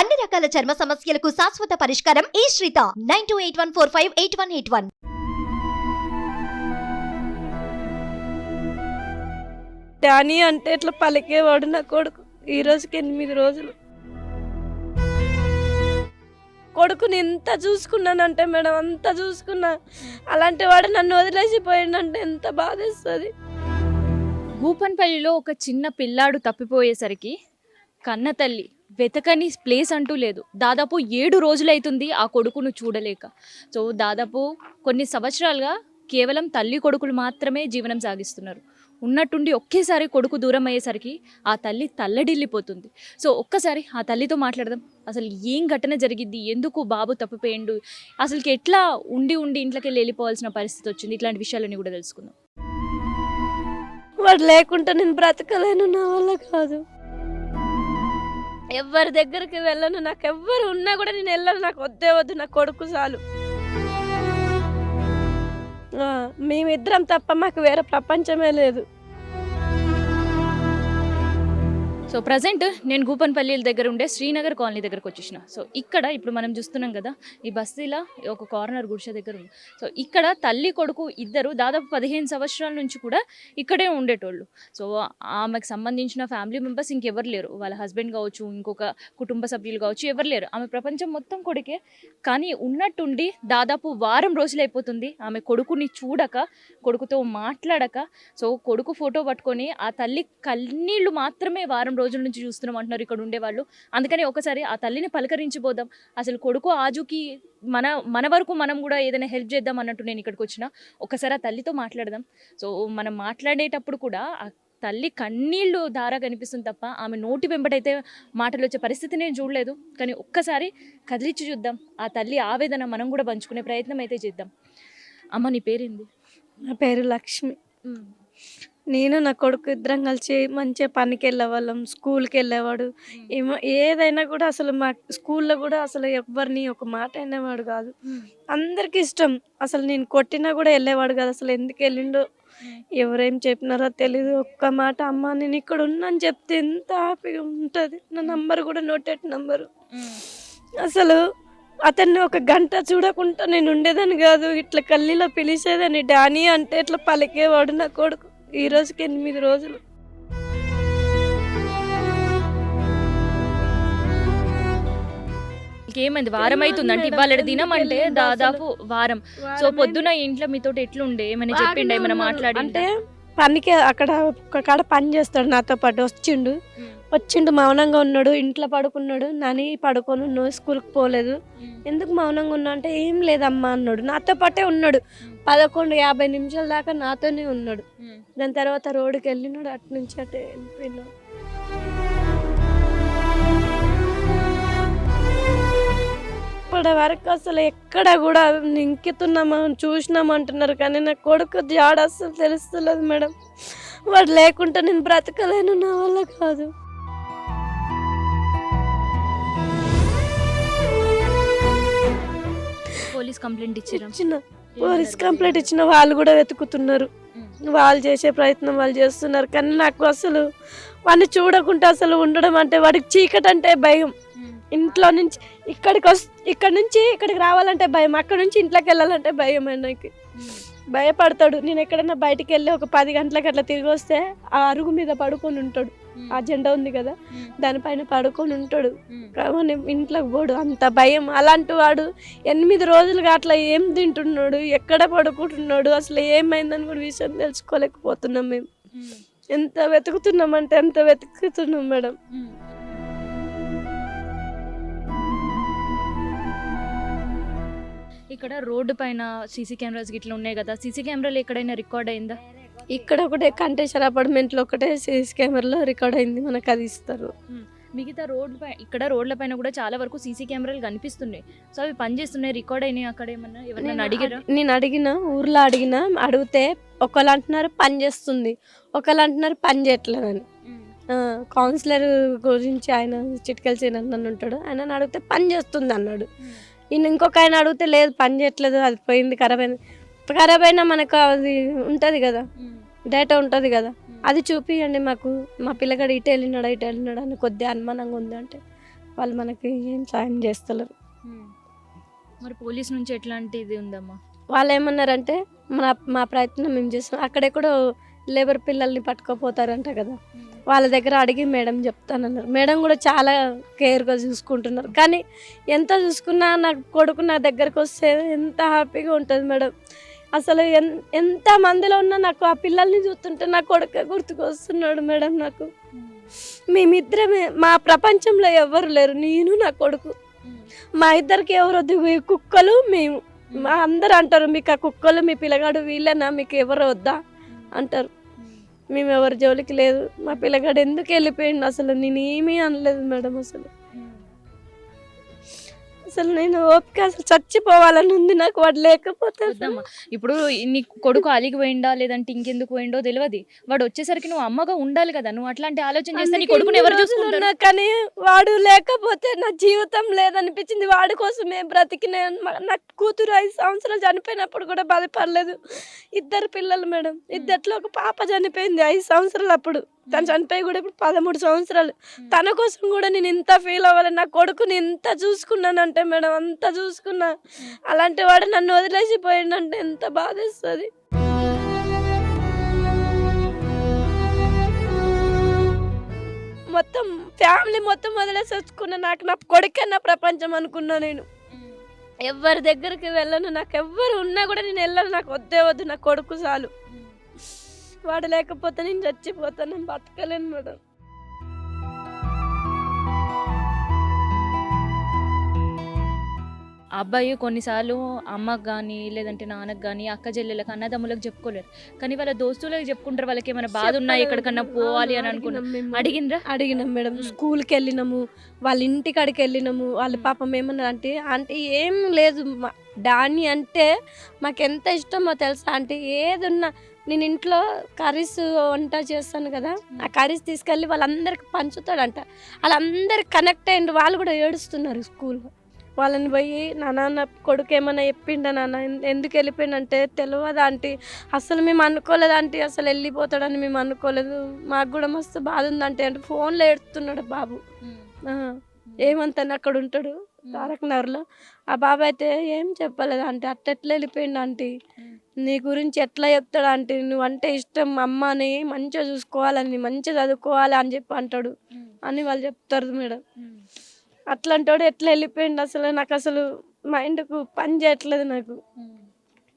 అన్ని రకాల చర్మ సమస్యలకు శాశ్వత పరిష్కారం ఈ శ్రీత. Nine two eight one four five eight one eight one. Danny అంటే ఇట్లా పలికేవాడు నా కొడుకు. ఈ రోజుకి ఎనిమిది రోజులు. కొడుకుని ఎంత చూసుకున్నానంటే మేడం అంత చూసుకున్నా. అలాంటి వాడు నన్ను వదిలేసి పోయిందంటే ఎంత బాధేస్తుంది. భూపన్పల్లిలో ఒక చిన్న పిల్లాడు తప్పిపోయేసరికి కన్న తల్లి వెతకని ప్లేస్ అంటూ లేదు. దాదాపు ఏడు రోజులైతుంది ఆ కొడుకును చూడలేక. సో దాదాపు కొన్ని సంవత్సరాలుగా కేవలం తల్లి కొడుకులు మాత్రమే జీవనం సాగిస్తున్నారు. ఉన్నట్టుండి ఒకేసారి కొడుకు దూరం అయ్యేసరికి ఆ తల్లి తల్లడిల్లిపోతుంది. సో ఒక్కసారి ఆ తల్లితో మాట్లాడదాం. అసలు ఏం ఘటన జరిగింది ఎందుకు బాబు తప్పిపోయిండు? అసలుకి ఎట్లా ఉండి ఉండి ఇంట్లోకి వెళ్ళి వెళ్ళిపోవాల్సిన పరిస్థితి వచ్చింది? ఇట్లాంటి విషయాలన్నీ కూడా తెలుసుకుందాం. వాడు లేకుంటే నేను బ్రతకలేను నా వల్ల కాదు. ఎవరి దగ్గరికి వెళ్ళను నాకు ఎవ్వరు ఉన్నా కూడా నేను వెళ్ళను నాకు వద్దే వద్దు నా కొడుకు చాలు. మేమిద్దరం తప్ప మాకు వేరే ప్రపంచమే లేదు. సో ప్రజెంట్ నేను గూపన్పల్లిల దగ్గర ఉండే శ్రీనగర్ కాలనీ దగ్గరకు వచ్చేసిన. సో ఇక్కడ ఇప్పుడు మనం చూస్తున్నాం కదా ఈ బస్తీలో ఒక కార్నర్ గుడిసె దగ్గర ఉంది. సో ఇక్కడ తల్లి కొడుకు ఇద్దరు దాదాపు పదిహేను సంవత్సరాల నుంచి కూడా ఇక్కడే ఉండేటోళ్ళు. సో ఆమెకు సంబంధించిన ఫ్యామిలీ మెంబర్స్ ఇంకెవరు లేరు. వాళ్ళ హస్బెండ్ కావచ్చు ఇంకొక కుటుంబ సభ్యులు కావచ్చు ఎవరు లేరు. ఆమె ప్రపంచం మొత్తం కొడుకే. కానీ ఉన్నట్టుండి దాదాపు వారం రోజులు అయిపోతుంది ఆమె కొడుకుని చూడక కొడుకుతో మాట్లాడక. సో కొడుకు ఫోటో పట్టుకొని ఆ తల్లి కన్నీళ్ళు మాత్రమే వారం రోజుల నుంచి చూస్తున్నాం అంటున్నారు ఇక్కడ ఉండేవాళ్ళు. అందుకని ఒకసారి ఆ తల్లిని పలకరించిపోదాం అసలు కొడుకు ఆజుకి మన మన వరకు మనం కూడా ఏదైనా హెల్ప్ చేద్దాం అన్నట్టు నేను ఇక్కడికి వచ్చిన. ఒకసారి ఆ తల్లితో మాట్లాడదాం. సో మనం మాట్లాడేటప్పుడు కూడా ఆ తల్లి కన్నీళ్ళు దారా కనిపిస్తుంది తప్ప ఆమె నోటి వెంబడైతే మాటలు వచ్చే పరిస్థితి నేను చూడలేదు. కానీ ఒక్కసారి కదిలిచ్చి చూద్దాం. ఆ తల్లి ఆవేదన మనం కూడా పంచుకునే ప్రయత్నం అయితే చేద్దాం. అమ్మ నీ పేరేంది? నా పేరు లక్ష్మి. నేను నా కొడుకు ఇద్దరం కలిసి మంచిగా పనికి వెళ్ళేవాళ్ళం స్కూల్కి వెళ్ళేవాడు. ఏమో ఏదైనా కూడా అసలు మా స్కూల్లో కూడా అసలు ఎవరిని ఒక మాట అనేవాడు కాదు. అందరికి ఇష్టం. అసలు నేను కొట్టినా కూడా వెళ్ళేవాడు కాదు. అసలు ఎందుకు వెళ్ళిండో ఎవరేం చెప్పినారో తెలీదు. ఒక్క మాట అమ్మ నేను ఇక్కడ ఉన్నాను చెప్తే ఎంత హ్యాపీగా ఉంటుంది. నా నంబర్ కూడా నోటెడ్ నంబరు. అసలు అతన్ని ఒక గంట చూడకుండా నేను ఉండేదాన్ని కాదు. ఇట్లా కల్లీలో పిలిచేదాన్ని. డానీ అంటే ఇట్లా పలికేవాడు నా కొడుకు. ఈ రోజుకి ఎనిమిది రోజులు. ఏమైంది వారం అవుతుంది అంటే ఇవాళ దినం అంటే దాదాపు వారం. సో పొద్దున ఇంట్లో మీతో ఎట్లుండే? ఏమైనా చెప్పిండే? ఏమైనా మాట్లాడి అంటే పనికి అక్కడ ఒక కాడ పని చేస్తాడు నాతో పాటు. వచ్చిండు. వచ్చిండు మౌనంగా ఉన్నాడు. ఇంట్లో పడుకున్నాడు. నాని పడుకొని ఉన్నావు స్కూల్కి పోలేదు. ఎందుకు మౌనంగా ఉన్నా అంటే ఏం లేదమ్మా అన్నాడు. నాతో పాటే ఉన్నాడు. పదకొండు యాభై నిమిషాల దాకా నాతోనే ఉన్నాడు. దాని తర్వాత రోడ్డుకి వెళ్ళినాడు. అటు నుంచి అటే వెళ్ళిపోయినాడు. ఇప్పటి వరకు అసలు ఎక్కడ కూడా ఇంకెత్తున్నామా చూసినామంటున్నారు కానీ నా కొడుకు జాడ అసలు తెలుస్తలేదు మేడం. వాడు లేకుంటే నేను బ్రతకలేను నా వల్ల కాదు. పోలీస్ కంప్లైంట్ ఇచ్చిన. పోలీస్ కంప్లైంట్ ఇచ్చిన వాళ్ళు కూడా వెతుకుతున్నారు. వాళ్ళు చేసే ప్రయత్నం వాళ్ళు చేస్తున్నారు. కానీ నాకు అసలు వాడిని చూడకుండా అసలు ఉండడం అంటే వాడికి చీకటి అంటే భయం. ఇంట్లో నుంచి ఇక్కడికి వస్ ఇక్కడ నుంచి ఇక్కడికి రావాలంటే భయం. అక్కడ నుంచి ఇంట్లోకి వెళ్ళాలంటే భయం ఆయనకి భయపడతాడు. నేను ఎక్కడైనా బయటికి వెళ్ళి ఒక పది గంటలకు అట్లా తిరిగి వస్తే ఆ అరుగు మీద పడుకొని ఉంటాడు. ఆ జెండా ఉంది కదా? దానిపైన పడుకొని ఉంటాడు. కానీ ఇంట్లోకి పోడు. అంత భయం. అలాంటి వాడు ఎనిమిది రోజులుగా అట్లా ఏం తింటున్నాడు? ఎక్కడ పడుకుంటున్నాడు? అసలు ఏమైందని కూడా విషయం తెలుసుకోలేకపోతున్నాం మేము. ఎంత వెతుకుతున్నాం అంటే ఎంత వెతుకుతున్నాం మేడం. ఇక్కడ రోడ్డు పైన సీసీ కెమెరాస్ ఇట్లా ఉన్నాయి కదా సీసీ కెమెరాలు ఎక్కడైనా రికార్డ్ అయిందా? ఇక్కడ ఒకటే కంటేశ్వర అపార్ట్మెంట్లో ఒకటే సీసీ కెమెరాలో రికార్డ్ అయింది మనకు అది ఇస్తారు. మిగతా రోడ్ పై ఇక్కడ రోడ్ల పైన కూడా చాలా వరకు సీసీ కెమెరాలు కనిపిస్తున్నాయి. సో అవి పనిచేస్తున్నాయి రికార్డ్ అయినాయి అక్కడ ఏమన్నా? ఎవరైనా నేను అడిగారా? అడి- నేను అడిగిన ఊర్లో అడిగిన అడిగితే ఒకళ్ళు అంటున్నారు పని చేస్తుంది ఒకళ్ళు అంటున్నారు పని చేయట్లేదని. కౌన్సిలర్ గురించి ఆయన చిట్కల చేయనని ఉంటాడు ఆయన అడిగితే పని చేస్తుంది అన్నాడు. ఈయన ఇంకొక ఆయన అడిగితే లేదు పని చేయట్లేదు అది పోయింది ఖరాబ్ అయింది. ఖరాబ్ అయినా మనకు అది ఉంటుంది కదా. డేటా ఉంటుంది కదా. అది చూపియండి మాకు. మా పిల్లగాడు ఇటు వెళ్ళినాడా ఇటు వెళ్ళినాడా అని కొద్దిగా అనుమానంగా ఉంది అంటే వాళ్ళు మనకి ఏం సాయం చేస్తలేరు. మరి పోలీస్ నుంచి ఎట్లాంటిది ఉందమ్మా? వాళ్ళు ఏమన్నారంటే మన మా ప్రయత్నం మేము చేస్తాం అక్కడెక్కడో లేబర్ పిల్లల్ని పట్టుకోపోతారంట కదా. వాళ్ళ దగ్గర అడిగి మేడం చెప్తానన్నారు. మేడం కూడా చాలా కేర్గా చూసుకుంటున్నారు. కానీ ఎంత చూసుకున్నా నా కొడుకు నా దగ్గరకు వస్తే ఎంత హ్యాపీగా ఉంటుంది మేడం. అసలు ఎన్ ఎంత మందిలో ఉన్నా నాకు ఆ పిల్లల్ని చూస్తుంటే నా కొడుకు గుర్తుకొస్తున్నాడు మేడం నాకు. మేమిద్దరమే మా ప్రపంచంలో ఎవరు లేరు. నేను నా కొడుకు. మా ఇద్దరికి ఎవరు వద్దు? కుక్కలు మేము. మా అందరు అంటారు మీకు ఆ కుక్కలు మీ పిల్లగాడు వీళ్ళేనా? మీకు ఎవరు వద్దా? అంటారు. మేము ఎవరి జోలికి లేదు. మా పిల్లగాడు ఎందుకు వెళ్ళిపోయిండు? అసలు నేనేమీ అనలేదు మేడం అసలు. అసలు నేను ఓపిక అసలు చచ్చిపోవాలని ఉంది నాకు వాడు లేకపోతే ఇప్పుడు నీ కొడుకు అలిగి పోయిండా లేదంటే ఇంకెందుకు పోయిండో తెలియదు వాడు వచ్చేసరికి నువ్వు అమ్మగా ఉండాలి కదా నువ్వు అట్లాంటి ఆలోచన చేస్తే నీ కొడుకుని ఎవరు ఉన్నా కానీ వాడు లేకపోతే నా జీవితం లేదనిపించింది. వాడి కోసమే బ్రతికిన నా కూతురు ఐదు సంవత్సరాలు చనిపోయినప్పుడు కూడా బాధపడలేదు. ఇద్దరు పిల్లలు మేడం. ఇద్దట్లో ఒక పాప చనిపోయింది ఐదు సంవత్సరాలు అప్పుడు తను చనిపోయి కూడా ఇప్పుడు పదమూడు సంవత్సరాలు. తన కోసం కూడా నేను ఇంత ఫీల్ అవ్వాలి. నా కొడుకుని ఎంత చూసుకున్నానంటే మేడం అంత చూసుకున్నా. అలాంటి వాడు నన్ను వదిలేసిపోయిందంటే ఎంత బాధేస్తుంది. మొత్తం ఫ్యామిలీ మొత్తం వదిలేసి వచ్చుకున్నా నాకు నా కొడుకే నా ప్రపంచం అనుకున్నా నేను. ఎవరి దగ్గరికి వెళ్ళను నాకు ఎవ్వరు ఉన్నా కూడా నేను వెళ్ళను. నాకు వద్దే వద్దు నా కొడుకు చాలు. వాడు లేకపోతే నేను చచ్చిపోతాను నేను బతకలేను మేడం. అబ్బాయి కొన్నిసార్లు అమ్మకు కానీ లేదంటే నాన్నకు కానీ అక్క చెల్లెలకు అన్నదమ్ములకు చెప్పుకోలేరు. కానీ వాళ్ళ దోస్తులకు చెప్పుకుంటారు వాళ్ళకి ఏమైనా బాధ ఉన్నా ఎక్కడికన్నా పోవాలి అని అనుకున్నా. అడిగినాం మేము. అడిగిండ్రా? అడిగినాం మేడం. స్కూల్కి వెళ్ళినాము వాళ్ళ ఇంటి కాడికి వెళ్ళినాము వాళ్ళ పాపం ఏమన్నారు అంటే అంటే ఏం లేదు డాని అంటే మాకు ఎంత ఇష్టమో తెలుసా? అంటే ఏది ఉన్నా నేను ఇంట్లో కర్రీస్ వంట చేస్తాను కదా ఆ కర్రీస్ తీసుకెళ్ళి వాళ్ళందరికి పంచుతాడంట. వాళ్ళందరికి కనెక్ట్ అయ్యిండు వాళ్ళు కూడా ఏడుస్తున్నారు స్కూల్లో వాళ్ళని పోయి నా నాన్న కొడుకు ఏమైనా చెప్పిండా నాన్న ఎందుకు వెళ్ళిపోయిండంటే తెలియదా ఆంటీ? అసలు మేము అనుకోలేదు ఆంటీ అసలు వెళ్ళిపోతాడని మేము అనుకోలేదు. మాకు కూడా మస్తు బాధ ఉందంటే అంటే ఫోన్లో ఏడుస్తున్నాడు బాబు. ఏమంతని అక్కడ ఉంటాడు తారక్ నగర్లో. ఆ బాబు అయితే ఏం చెప్పలేదు అంటే అట్ట ఎట్లా వెళ్ళిపోయిండు ఆంటీ? నీ గురించి ఎట్లా చెప్తాడు ఆంటీ నువ్వు అంటే ఇష్టం అమ్మని మంచిగా చూసుకోవాలని మంచిగా చదువుకోవాలి అని చెప్పి అంటాడు. అని వాళ్ళు చెప్తారు మేడం. అట్లాంటోడు ఎట్లా వెళ్ళిపోయిండు అసలు? నాకు అసలు మైండ్కు పని చేయట్లేదు నాకు.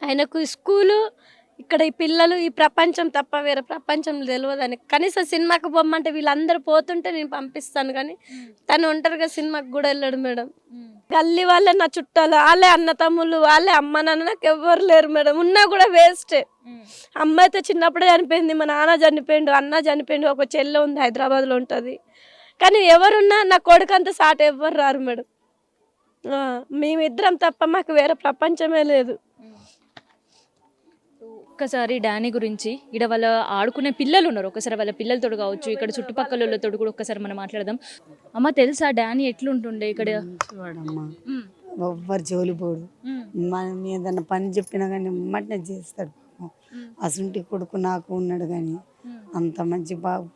ఆయనకు స్కూలు ఇక్కడ ఈ పిల్లలు ఈ ప్రపంచం తప్ప వేరే ప్రపంచం తెలియదని కనీసం సినిమాకి పొమ్మంటే వీళ్ళందరూ పోతుంటే నేను పంపిస్తాను కానీ తను ఒంటరిగా సినిమాకి కూడా వెళ్ళాడు మేడం. గల్లీ వాళ్ళే నా చుట్టాలు వాళ్ళే అన్న తమ్ముళ్ళు వాళ్ళే అమ్మ నాన్న నాకు ఎవ్వరు లేరు మేడం. ఉన్నా కూడా వేస్టే. అమ్మ అయితే చిన్నప్పుడే చనిపోయింది మా నాన్న చనిపోయిండు అన్న చనిపోయిండు ఒక చెల్లె ఉంది హైదరాబాద్లో ఉంటుంది. కానీ ఎవరున్నా నా కొడుకు అంత సాట ఎవ్వరు రారు మేడం. మేమిద్దరం తప్ప మాకు వేరే ప్రపంచమే లేదు. ఒక్కసారి డానీ గురించి ఇక్కడ వాళ్ళ ఆడుకునే పిల్లలు ఉన్నారు. ఒకసారి వాళ్ళ పిల్లలతో కావచ్చు ఇక్కడ చుట్టుపక్కల వాళ్ళతో కూడా ఒక్కసారి మనం మాట్లాడదాం. అమ్మ తెలుసా డానీ ఎట్లుంటుండే ఇక్కడ? ఎవ్వరు జోలిపోడు. మనం ఏదన్నా పని చెప్పినా కానీ మట్టిన చేస్తాడు అసంటి కొడుకు నాకు ఉన్నాడు కానీ అంత మంచి బాబు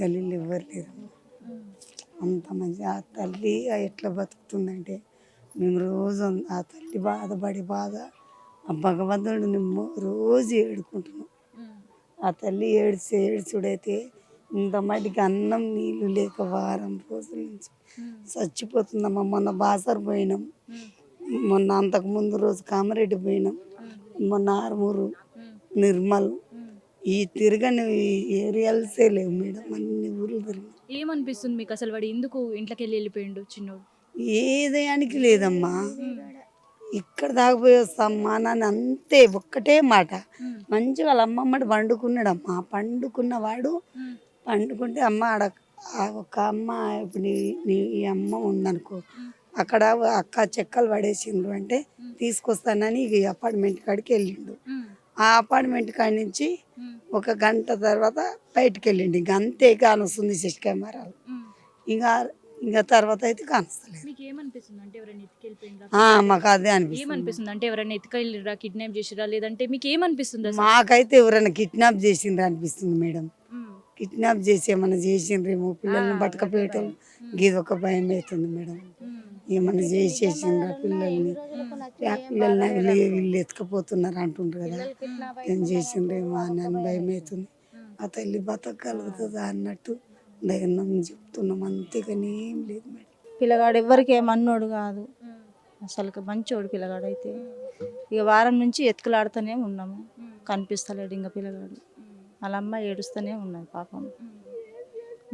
గలీలు ఎవ్వరు లేరు. అంత మంచి ఆ తల్లి ఎట్లా బతుకుతుందంటే మేము రోజు ఆ తల్లి బాధపడి బాధ ఆ భగవంతుడు మేము రోజు ఏడుకుంటున్నాం ఆ తల్లి ఏడ్చి ఏడ్చుడైతే ఇంత మటుకి అన్నం నీళ్ళు లేక వారం రోజుల నుంచి చచ్చిపోతుందమ్మా మొన్న బాసర్ పోయినాం. మొన్న అంతకు ముందు రోజు కామారెడ్డి పోయినాం. మొన్న ఆరుమూరు నిర్మల్. ఈ తిరగని ఏరియాల్సే లేవు మేడం. అన్ని ఊర్లు తిరిగినాం. ఏమనిపిస్తుంది మీకు అసలు వాడు ఎందుకు ఇంట్లోకి వెళ్ళి వెళ్ళిపోయిండు చిన్నోడు? ఏదయానికి లేదమ్మా. ఇక్కడ దాకపోయి వస్తామ్మా నాన్న అంతే ఒక్కటే మాట. ఉమ్, మంచి వాళ్ళ అమ్మమ్మడి పండుకున్నాడమ్మా పండుకున్నవాడు పండుకుంటే అమ్మ ఆడ ఒక అమ్మ ఇప్పుడు నీ నీ ఈ అమ్మ ఉందనుకో. అక్కడ అక్క చెక్కలు పడేసిండ్రు అంటే తీసుకొస్తానని ఈ అపార్ట్మెంట్ కాడికి వెళ్ళిండు. ఆ అపార్ట్మెంట్ కాడి నుంచి ఒక గంట తర్వాత బయటికి వెళ్ళిండు. ఇంక అంతే కానొస్తుంది సిసి కెమెరాలు ఉమ్. ఇంకా ఇంకా తర్వాత అయితే కానొస్తలేదు. మీకు అంటే ఎవరైనా అదే అనిపిస్తుంది. ఏమనిపిస్తుంది? అంటే ఎవరైనా ఎత్తుకెళ్ళిరా కిడ్నాప్ చేసిరా లేదంటే మీకు ఏమనిపిస్తుంది అసలు? మాకైతే ఎవరైనా కిడ్నాప్ చేసిండ్రు అనిపిస్తుంది మేడం. కిడ్నాప్ చేసి ఏమన్నా చేసిండ్రేమో పిల్లల్ని పట్టుకపోయేటోళ్ళు గీది ఒక భయం అవుతుంది మేడం. ఏమన్నా చేసేసిండ్రా పిల్లల్ని. ఆ పిల్లల్ని వీళ్ళు వీళ్ళు ఎత్తుకపోతున్నారు అంటుండ్రు కదా. ఏం చేసిండ్రేమో అని అని భయం అవుతుంది ఆ తల్లి బతకగలుగుతుందా అన్నట్టు ధైర్యం చెప్తున్నాం. అంతేగాని ఏం లేదు మేడం. పిల్లగాడు ఎవ్వరికి ఏమన్నోడు కాదు. అసలు మంచోడు పిల్లగాడు అయితే ఇక వారం నుంచి ఎత్తుకులాడుతూనే ఉన్నాము. కనిపిస్తలేడు ఇంకా పిల్లగాడు. వాళ్ళ అమ్మ ఏడుస్తూనే ఉన్నది పాపం.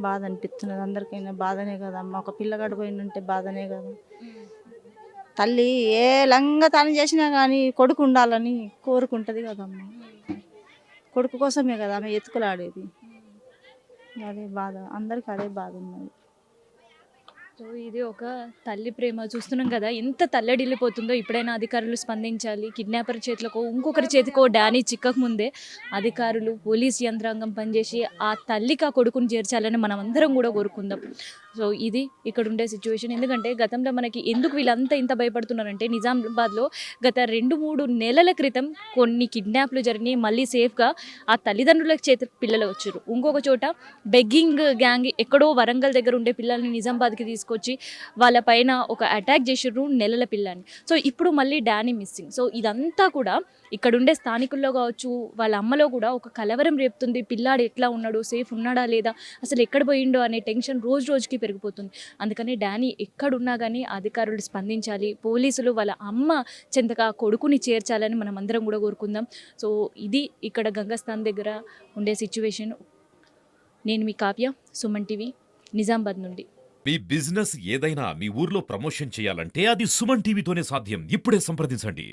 బాధ అనిపిస్తున్నది. అందరికైనా బాధనే కదా అమ్మ. ఒక పిల్లగాడు పోయిందంటే బాధనే కదా. తల్లి ఏ లంగా తను చేసినా కానీ కొడుకు ఉండాలని కోరుకుంటుంది కదమ్మ కొడుకు కోసమే కదా ఆమె ఎత్తుకులాడేది. అదే బాధ. అందరికీ అదే బాధ ఉన్నది. సో ఇది ఒక తల్లి ప్రేమ. చూస్తున్నాం కదా ఎంత తల్లడిల్లిపోతుందో ఇప్పుడైనా అధికారులు స్పందించాలి. కిడ్నాపర్ చేతులకు ఇంకొకరి చేతికో డానీ చిక్కక ముందే అధికారులు పోలీస్ యంత్రాంగం పనిచేసి ఆ తల్లికి ఆ కొడుకుని చేర్చాలని మనం అందరం కూడా కోరుకుందాం. సో ఇది ఇక్కడ ఉండే సిచ్యువేషన్ ఎందుకంటే గతంలో మనకి ఎందుకు వీళ్ళంతా ఇంత భయపడుతున్నారంటే నిజామాబాద్లో గత రెండు మూడు నెలల క్రితం కొన్ని కిడ్నాప్లు జరిగినాయి. మళ్ళీ సేఫ్గా ఆ తల్లిదండ్రుల చేతి పిల్లలు వచ్చారు. ఇంకొక చోట బెగ్గింగ్ గ్యాంగ్ ఎక్కడో వరంగల్ దగ్గర ఉండే పిల్లల్ని నిజామాబాద్కి తీసుకొచ్చి వాళ్ళ పైన ఒక అటాక్ చేసిర్రు నెలల పిల్లని. సో ఇప్పుడు మళ్ళీ డానీ మిస్సింగ్ సో ఇదంతా కూడా ఇక్కడ ఉండే స్థానికుల్లో కావచ్చు వాళ్ళ అమ్మలో కూడా ఒక కలవరం రేపుతుంది. పిల్లాడు ఎట్లా ఉన్నాడు? సేఫ్ ఉన్నాడా లేదా? అసలు ఎక్కడ పోయిండో అనే టెన్షన్ రోజు రోజుకి పెరిగిపోతుంది. అందుకని డానీ ఎక్కడున్నా కానీ అధికారులు స్పందించాలి. పోలీసులు వాళ్ళ అమ్మ చెంతగా కొడుకుని చేర్చాలని మనం అందరం కూడా కోరుకుందాం. సో ఇది ఇక్కడ గంగస్థాన్ దగ్గర ఉండే సిచ్యువేషన్. నేను మీ కావ్య సుమన్ టీవీ నిజామాబాద్ నుండి. మీ బిజినెస్ ఏదైనా మీ ఊర్లో ప్రమోషన్ చేయాలంటే అది సుమన్ టీవీతోనే సాధ్యం. ఇప్పుడే సంప్రదించండి.